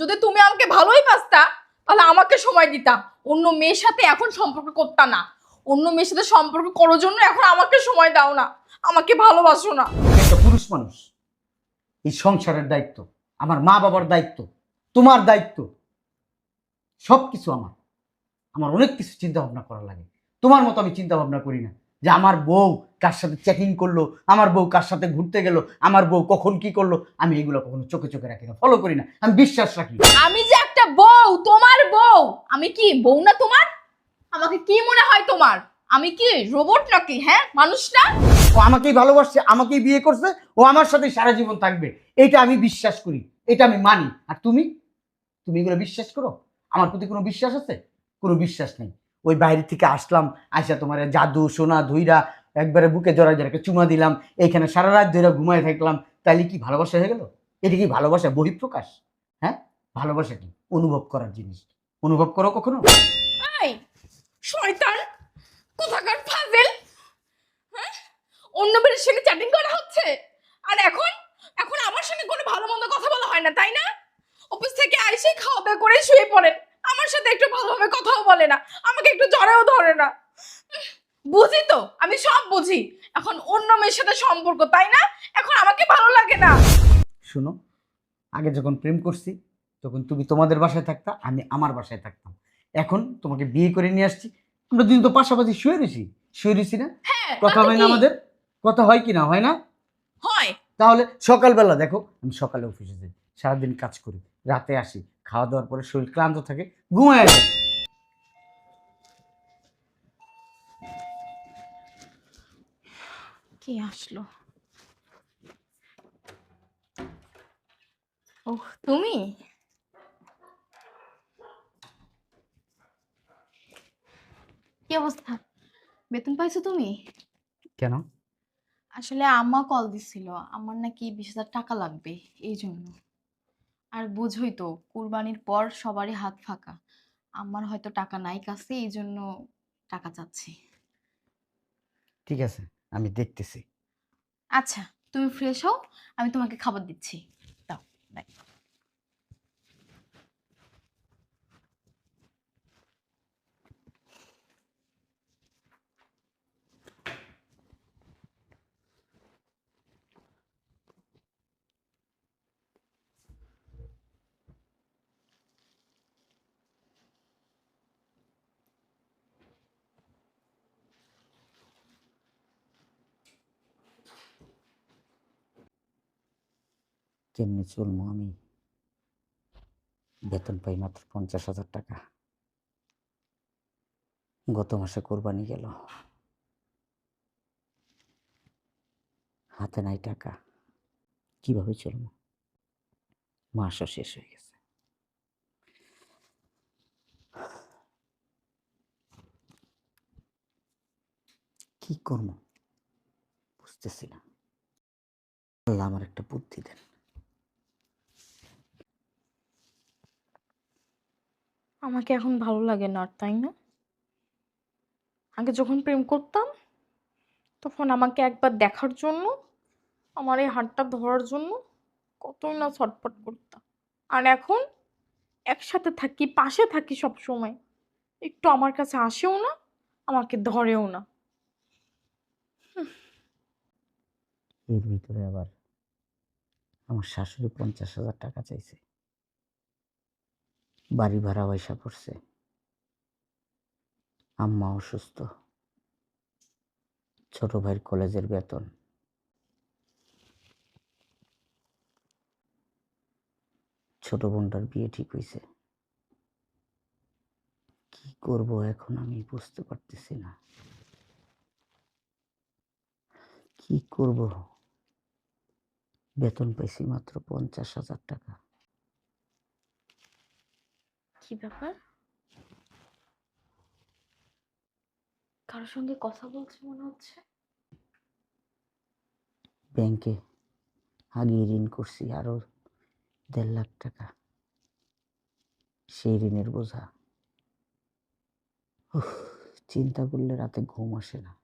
যদি তুমি আমাকে ভালোই বাসতা তাহলে আমাকে সময় দিতা। অন্য মেয়ের সাথে এখন সম্পর্ক করতা না। অন্য মেয়ের সাথে সম্পর্ক করার জন্য এখন আমাকে সময় দাও না। আমাকে ভালোবাসো না। একটা পুরুষ মানুষ, এই সংসারের দায়িত্ব, আমার মা বাবার দায়িত্ব, তোমার দায়িত্ব সব কিছু আমার। আমার অনেক কিছু চিন্তা ভাবনা করা লাগে। তোমার মতো আমি চিন্তা ভাবনা করি না। যে আমার বউ কার সাথে চেকিং করল আমার বউ কার সাথে ঘুরতে গেল আমার বউ কখন কি করল আমি এগুলো কখনো চোখে চোখে রাখি না ফলো করি না আমি বিশ্বাস রাখি। আমি যে একটা বউ তোমার বউ আমি কি বউ না তোমার? আমাকে কি মনে হয় তোমার? আমি কি রোবট নাকি হ্যাঁ মানুষ না? ও আমাকেই ভালোবাসছে আমাকেই বিয়ে করছে ও আমার সাথে সারা জীবন থাকবে এটা আমি বিশ্বাস করি এটা আমি মানি। আর তুমি? তুমি এগুলো বিশ্বাস করো? আমার প্রতি কোনো বিশ্বাস আছে? কোনো বিশ্বাস নেই। ওই বাইরে থেকে আসলাম আইসা তোমার জাদু, সোনা, ধুইরা একবারে বুকে জড়াই জড়াকে চুমা দিলাম। এইখানে সারা রাত ধরে ঘুমায় থাকলাম। তাইলে কি ভালোবাসা হয়ে গেল? এটা কি ভালোবাসা বহিঃপ্রকাশ? হ্যাঁ? ভালোবাসা কি? অনুভব করার জিনিস। অনুভব করো কখনো? কোথাকার ফাজেল হ্যাঁ? অন্য মেয়ের সঙ্গে চ্যাটিং করা হচ্ছে? আর এখন? এখন আমার সঙ্গে কোনো ভালো মন্দ কথা বলা হয় না, তাই না? অফিস থেকে আইসে খাওয়া দাওয়া করে শুয়ে পড়েন। আমার সাথে একটু ভালোভাবে কথাও বলে না। আমাকে একটু জড়েও ধরে না। বুঝি তো আমি সব বুঝি। এখন অন্য মেয়ের সাথে সম্পর্ক তাই না? এখন আমাকে ভালো লাগে না। শুনো আগে যখন প্রেম করছি তখন তুমি তোমাদের বাসায় থাকতা আমি আমার বাসায় থাকতাম। এখন তোমাকে বিয়ে করে নিয়ে আসছি আমরা দুদিন তো পাশাপাশি শুয়ে রয়েছি। শুয়ে রয়েছি না? হ্যাঁ কথা হয় না আমাদের? কথা হয় কি না হয় না? হয়। তাহলে সকালবেলা দেখো আমি সকালে অফিসে যাই। সারাদিন কাজ করি রাতে আসি খাওয়া দাওয়ার পরে শরীর ক্লান্ত থাকে ঘুমায় যায় কে আসলো? ওহ তুমি? কি অবস্থা? বেতন পাইছো তুমি? কেন? আসলে আম্মা কল দিছিল আমার নাকি বিশ হাজার টাকা লাগবে এই জন্য। আর বুঝোই তো কুরবানির পর সবারই হাত ফাঁকা। আমার হয়তো টাকা নাই কাছে এই জন্য টাকা চাচ্ছি। ঠিক আছে। আমি দেখতেছি। আচ্ছা তুমি ফ্রেশ হও আমি তোমাকে খাবার দিচ্ছি। দাও বাই কেমনি চলবো আমি? বেতন পাই মাত্র পঞ্চাশ হাজার টাকা। গত মাসে কোরবানি গেল। হাতে নাই টাকা। কীভাবে চলবো? মাসও শেষ হয়ে গেছে। কি করব? বুঝতেছি না। আল্লাহ আমার একটা বুদ্ধি দেন। আমাকে এখন ভালো লাগে না তাই না? আগে যখন প্রেম করতাম, তখন আমাকে একবার দেখার জন্য, আমার এই হাতটা ধরার জন্য কতই না ছটফট করতাম। আর এখন একসাথে থাকি, পাশে থাকি সব সময় একটু আমার কাছে আসেও না, আমাকে ধরেও না। এর ভিতরে আবার আমার শাশুড়ি পঞ্চাশ হাজার টাকা চাইছে। বাড়ি ভাড়া পয়সা পড়ছে। আম্মা অসুস্থ। ছোট ভাইয়ের কলেজের বেতন। ছোট বোনটার বিয়ে ঠিক হয়েছে কি করব এখন আমি বুঝতে পারতেছি না। কি করব? বেতন পাইছি মাত্র পঞ্চাশ হাজার টাকা। কি ব্যাপার? কারোর সঙ্গে কথা বলছে মনে হচ্ছে? ব্যাংকে আগে ঋণ করছি আরও দেড় লাখ টাকা। সেই ঋণের বোঝা। চিন্তা করলে রাতে ঘুম আসে না।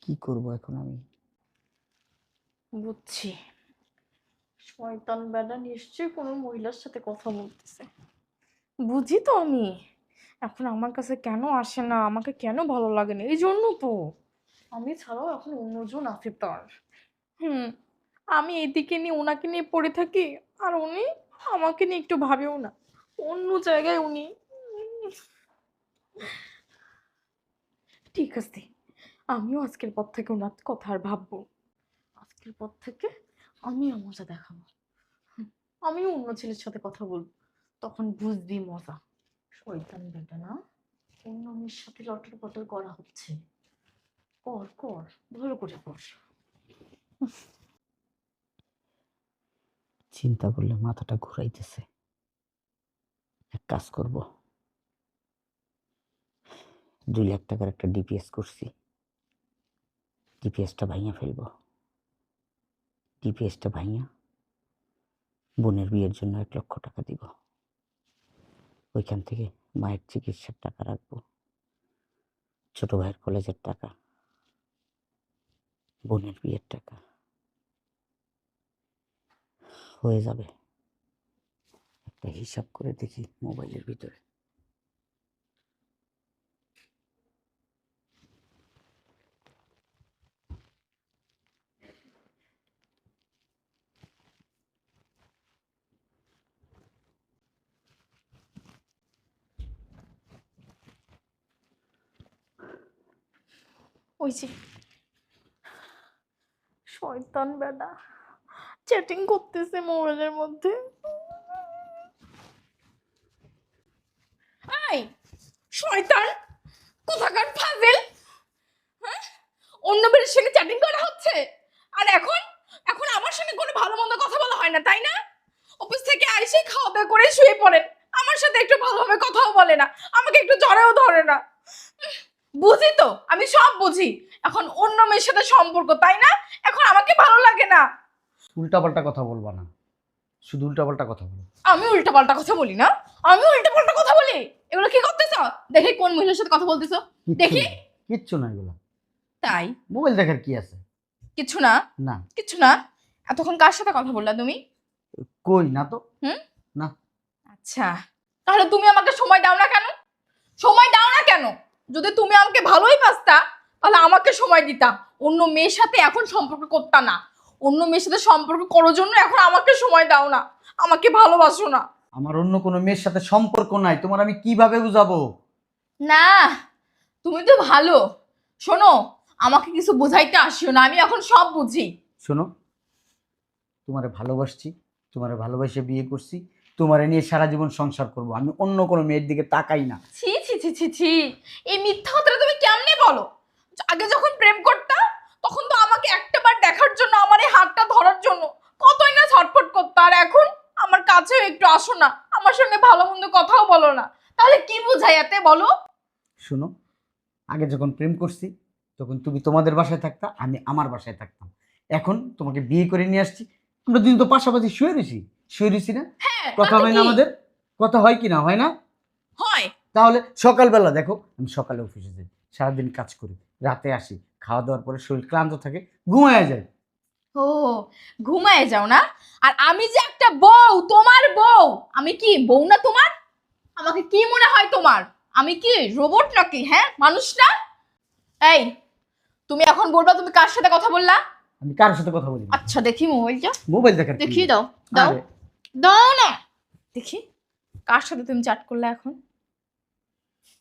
কি করব এখন আমি? বুঝছি। শয়তান বেটা নিশ্চয়ই কোনো মহিলার সাথে কথা বলতেছে। বুঝি তো আমি। এখন আমার কাছে কেন আসে না? আমাকে কেন ভালো লাগে না? এই জন্য তো। আমি ছাড়াও এখন অন্যজন আছে তার হুম আমি এদিকে নিয়ে ওনাকে নিয়ে পড়ে থাকি আর উনি আমাকে নিয়ে একটু ভাবেও না। অন্য জায়গায় উনি ঠিক আছে আমিও আজকের পর থেকে ওনার কথা আর ভাববো। আজকের পর থেকে আমিও মজা দেখাবো হুম, আমিও অন্য ছেলের সাথে কথা বলব। তখন বুঝবি মজা। শয়তান বেটা না। অন্য মেয়ের সাথে লটর পটর করা হচ্ছে। কর কর ভালো করে কর। চিন্তা করলে মাথাটা ঘুরাইতেছে। এক কাজ করব। দুই লাখ টাকার একটা ডিপিএস করছি। ডিপিএসটা ভাইয়া ফেলব। ডিপিএসটা ভাইয়া বোনের বিয়ের জন্য এক লক্ষ টাকা দিব। ওইখান থেকে মায়ের চিকিৎসার টাকা রাখব। ছোট ভাইয়ের কলেজের টাকা। বোনের বিয়ের টাকা। হয়ে যাবে। একটা হিসাব করে দেখি মোবাইলের ভিতরে। ওই যে শয়তান বেটা চ্যাটিং করতেছে মোবাইলের মধ্যে। আই, শয়তান, কোথাকার ফাজেল হ্যাঁ? অন্য বেড়ের সঙ্গে চ্যাটিং করা হচ্ছে? আর এখন এখন আমার সঙ্গে কোনো ভালো মন্দ কথা বলা হয় না, তাই না? অফিস থেকে আইসে খাওয়া দাওয়া করে শুয়ে পড়েন। আমার সাথে একটু ভালোভাবে কথাও বলে না। আমাকে একটু জড়েও ধরে না। বুঝি তো আমি সব বুঝি। এখন অন্য মেয়ের সাথে সম্পর্ক তাই না? এখন আমাকে ভালো লাগে না। উল্টাপাল্টা কথা বলবা না। শুধু উল্টাপাল্টা কথা বলো। আমি উল্টা পাল্টা কথা বলি না। আমি উল্টা পাল্টা কথা বলি? এগুলো কি করতেছ? দেখি কোন মহিলার সাথে কথা বলতেছো। দেখি। কিচ্ছু না এগুলো। তাই? মোবাইল দেখার কি আছে? কিছু না। না। কিছু না। এতক্ষণ কার সাথে কথা বললা তুমি? কই না তো। হুম? না। আচ্ছা। তাহলে তুমি আমাকে সময় দাও না কেন? সময় দাও না কেন? যদি তুমি আমাকে ভালোই বাসতা তাহলে আমাকে সময় দিতা। অন্য মেয়ের সাথে এখন সম্পর্ক করতা না। অন্য মেয়ের সাথে সম্পর্ক করার জন্য এখন আমাকে সময় দাও না। আমাকে ভালোবাসো না। আমার অন্য কোনো মেয়ের সাথে সম্পর্ক নাই। তোমার আমি কীভাবে বুঝাবো? না তুমি তো ভালো। শোনো আমাকে কিছু বোঝাইতে আসিও না। আমি এখন সব বুঝি। শোনো তোমারে ভালোবাসছি তোমারে ভালোবাসে বিয়ে করছি তোমারে নিয়ে সারা জীবন সংসার করব। আমি অন্য কোনো মেয়ের দিকে তাকাই না। ছি ছি ছি ছি। ছি এই মিথ্যা কথাটা তুমি কেমনে বলো? আগে যখন প্রেম করতা তখন তো আমাকে একটাবার দেখার জন্য আমার এই হাতটা ধরার জন্য কতই না ছটফট করতো। আর এখন আমার কাছেও একটু আসো না আমার সঙ্গে ভালো মন্দ কথাও বলো না। তাহলে কি বোঝাই এতে বলো? শোনো আগে যখন প্রেম করছি তখন তুমি তোমাদের বাসায় থাকতা আমি আমার বাসায় থাকতাম। এখন তোমাকে বিয়ে করে নিয়ে আসছি আমরা দিন তো পাশাপাশি শুয়ে রয়েছি। শুয়ে রয়েছি না? হ্যাঁ কথা হয় না? আমাদের? কথা হয় কি না? হয় না? তাহলে সকালবেলা দেখো আমি সকালে অফিসে যাই সারাদিন কাজ করি রাতে আসি খাওয়া দাওয়ার পরে শরীর ক্লান্ত থাকে ঘুমায় যায় ও ঘুমায় যাও না? আর আমি যে একটা বউ তোমার বউ আমি কি বউ না তোমার? আমাকে কি মনে হয় তোমার? আমি কি রোবট নাকি হ্যাঁ? মানুষ না? এই তুমি এখন বলবা তুমি কার সাথে কথা বললা? আমি কারোর সাথে কথা বলি আচ্ছা দেখি মোবাইলটা। মোবাইল দেখার কি? দেখি দাও দাও। দাও না। দেখি কার সাথে তুমি চ্যাট করলে এখন?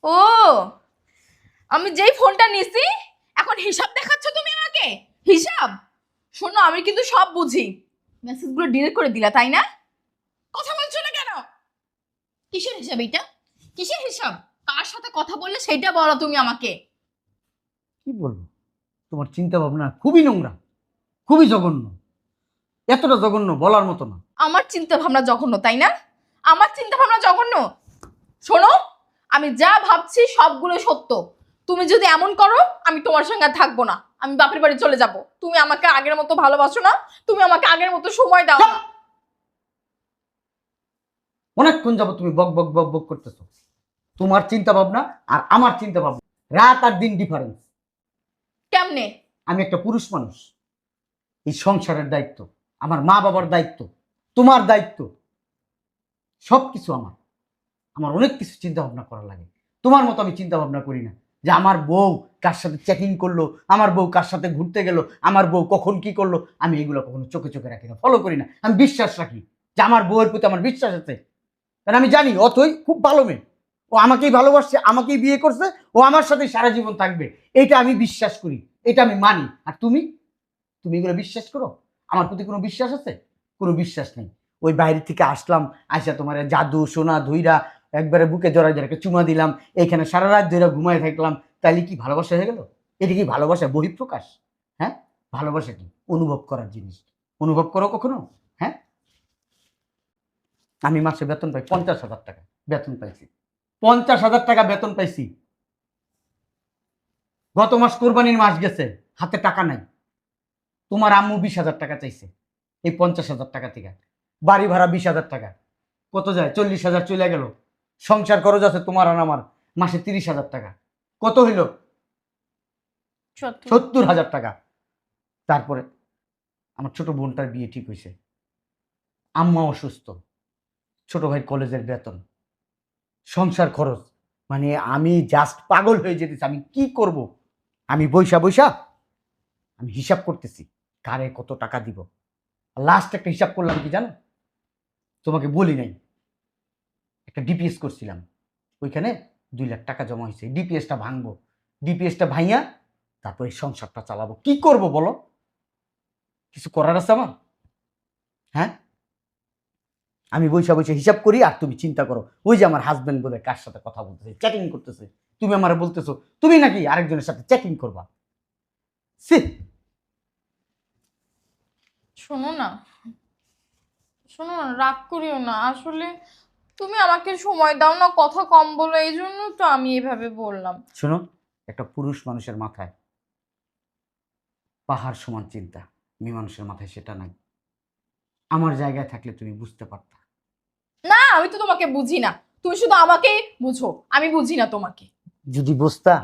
ও আমি যেই ফোনটা নিছি এখন হিসাব দেখাচ্ছ তুমি আমাকে? হিসাব? শোনো আমি কিন্তু সব বুঝি। মেসেজগুলো ডিলিট করে দিলা তাই না? কথা বলছো না কেন? কিসের হিসাব এটা কিসের হিসাব? কার সাথে কথা বললে সেটা বলো তুমি আমাকে। কি বলব? তোমার চিন্তা ভাবনা খুবই নোংরা খুবই জঘন্য। এতটা জঘন্য বলার মতো না। আমার চিন্তা ভাবনা জঘন্য তাই না? আমার চিন্তা ভাবনা জঘন্য। শোনো আমি যা ভাবছি সবগুলো সত্য। তুমি যদি এমন করো আমি তোমার সঙ্গে থাকব না। আমি বাপের বাড়ি চলে যাব। তুমি আমাকে আগের মতো ভালোবাসো না। তুমি আমাকে আগের মতো সময় দাও না। অনেকক্ষণ যাব তুমি বক বক বক বক করতেছো। তোমার চিন্তা ভাবনা আর আমার চিন্তা ভাবনা রাত আর দিন ডিফারেন্স কেমনে? আমি একটা পুরুষ মানুষ। এই সংসারের দায়িত্ব। আমার মা বাবার দায়িত্ব। তোমার দায়িত্ব। সব কিছু আমার। আমার অনেক কিছু চিন্তা ভাবনা করা লাগে। তোমার মতো আমি চিন্তা ভাবনা করি না যে আমার বউ কার সাথে চেকিং করল, আমার বউ কার সাথে ঘুরতে গেল, আমার বউ কখন কি করল, আমি এগুলো কখনো চোখে চোখে রাখি না ফলো করি না। আমি বিশ্বাস রাখি যে আমার বউয়ের প্রতি আমার বিশ্বাস আছে। কারণ আমি জানি অতই খুব ভালো মেয়ে। ও আমাকেই ভালোবাসছে, আমাকেই বিয়ে করছে, ও আমার সাথে সারা জীবন থাকবে। এটা আমি বিশ্বাস করি, এটা আমি মানি। আর তুমি? তুমি এগুলো বিশ্বাস করো? আমার প্রতি কোনো বিশ্বাস আছে? কোনো বিশ্বাস নেই। ওই বাইরে থেকে আসলাম, আইসা তোমার জাদু, সোনা, ধুইরা একবারে বুকে জড়াই জড়াকে চুমা দিলাম, এইখানে সারা রাত ধরে ঘুমায় থাকলাম তাহলে কি ভালোবাসা হয়ে গেল? এটা কি ভালোবাসা বহিঃপ্রকাশ? হ্যাঁ? ভালোবাসা কি? অনুভব করার জিনিস। অনুভব করো কখনো? হ্যাঁ? আমি মাসে বেতন পাই পঞ্চাশ হাজার টাকা, বেতন পাইছি। পঞ্চাশ হাজার টাকা বেতন পাইছি। গত মাস কোরবানির মাস গেছে, হাতে টাকা নাই। তোমার আম্মু বিশ হাজার টাকা চাইছে, এই পঞ্চাশ হাজার টাকা থেকে। বাড়ি ভাড়া বিশ হাজার টাকা। কত যায়? চল্লিশ হাজার চলে গেল। সংসার খরচ আছে তোমার আর আমার মাসে তিরিশ হাজার টাকা। কত হইল? সত্তর। হাজার টাকা। তারপরে আমার ছোট বোনটার বিয়ে ঠিক হয়েছে আম্মা অসুস্থ। ছোট ভাই কলেজের বেতন। সংসার খরচ। মানে আমি জাস্ট পাগল হয়ে যেতেছি। আমি কি করব? আমি বৈশা বৈশা আমি হিসাব করতেছি কারে কত টাকা দিব? লাস্ট একটা হিসাব করলাম কি জানো? তোমাকে বলি নাই। একটা ডিপিএস করছিলাম। ওইখানে দুই লাখ টাকা জমা হয়েছে। ডিপিএসটা ভাঙবো। ডিপিএসটা ভাইয়া তারপরে সংসারটা চালাবো। কি করব বলো? কিছু করার আছে আমার? হ্যাঁ? আমি বৈশা বৈশা হিসাব করি আর তুমি চিন্তা করো। ওই যে আমার হাজব্যান্ড বোধহয় কার সাথে কথা বলতেছে চ্যাটিং করতেছে। তুমি আমার বলতেছো, তুমি নাকি আরেকজনের সাথে চ্যাটিং করবা? সি শোনো না। শোনো না, রাগ করিও না। আসলে তুমি আমাকে সময় দাও না কথা কম বলো এই জন্য তো আমি এভাবে বললাম। শোনো একটা পুরুষ মানুষের মাথায় পাহাড় সমান চিন্তা মেয়ে মানুষের মাথায় সেটা নাই। আমার জায়গায় থাকলে তুমি বুঝতে পারতা। না আমি তো তোমাকে বুঝি না। তুমি শুধু আমাকে বুঝো আমি বুঝি না তোমাকে। যদি বুঝতা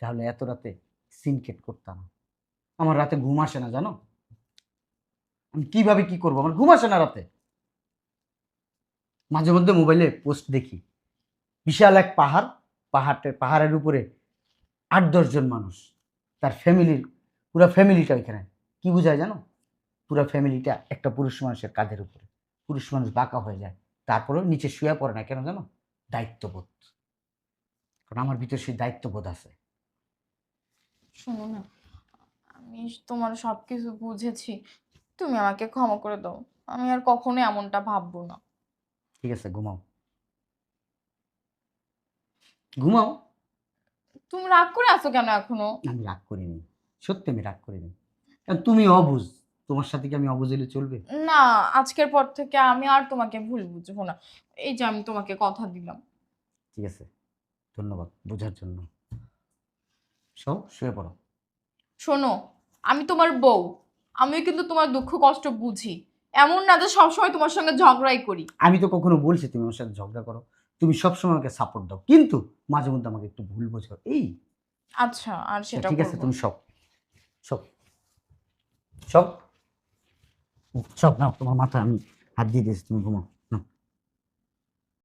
তাহলে এত রাতে সিনকেট করতাম আমার রাতে ঘুম আসে না জানো? আমি কীভাবে কি করব? আমার ঘুম আসে না রাতে। মাঝে মধ্যে মোবাইলে পোস্ট দেখি। বিশাল এক পাহাড় পাহাড়ের পাহাড়ের উপরে আট দশজন মানুষ। তার ফ্যামিলির পুরো ফ্যামিলিটা ওইখানে। কি বোঝায় জানো? পুরো ফ্যামিলিটা একটা পুরুষ মানুষের কাঁধের উপরে। পুরুষ মানুষ বাঁকা হয়ে যায়। তারপরেও নিচে শুয়ে পড়ে না। কেন জানো? দায়িত্ববোধ। কারণ আমার ভিতরে সেই দায়িত্ববোধ আছে। শোনো না, আমি তোমার সব কিছু বুঝেছি। তুমি আমাকে ক্ষমা করে দাও। আমি আর কখনো এমনটা ভাববো না। ঠিক আছে ঘুমাও। ঘুমাও। তুমি রাগ করে আছো কেন এখনও? আমি রাগ করিনি। সত্যি আমি রাগ করিনি। কারণ তুমি অবুঝ। তোমার সাথে কি আমি অবুঝ হলে চলবে? না আজকের পর থেকে আমি আর তোমাকে ভুল বুঝব না। এই যে আমি তোমাকে কথা দিলাম। ঠিক আছে। ধন্যবাদ বোঝার জন্য। সব শুয়ে পড়ো। শোনো আমি তোমার বউ। আমিও কিন্তু তোমার দুঃখ কষ্ট বুঝি। এমন না যে সবসময় তোমার সঙ্গে ঝগড়াই করি। আমি তো কখনো বলছি তুমি আমার সাথে ঝগড়া করো। তুমি সবসময় আমাকে সাপোর্ট দাও। কিন্তু মাঝে মধ্যে আমাকে একটু ভুল বোঝো এই। আচ্ছা আর সেটা ঠিক আছে। তুমি সব সব সব সব না তোমার মাথায় আমি হাত দিয়ে দিয়েছি তুমি ঘুমাও।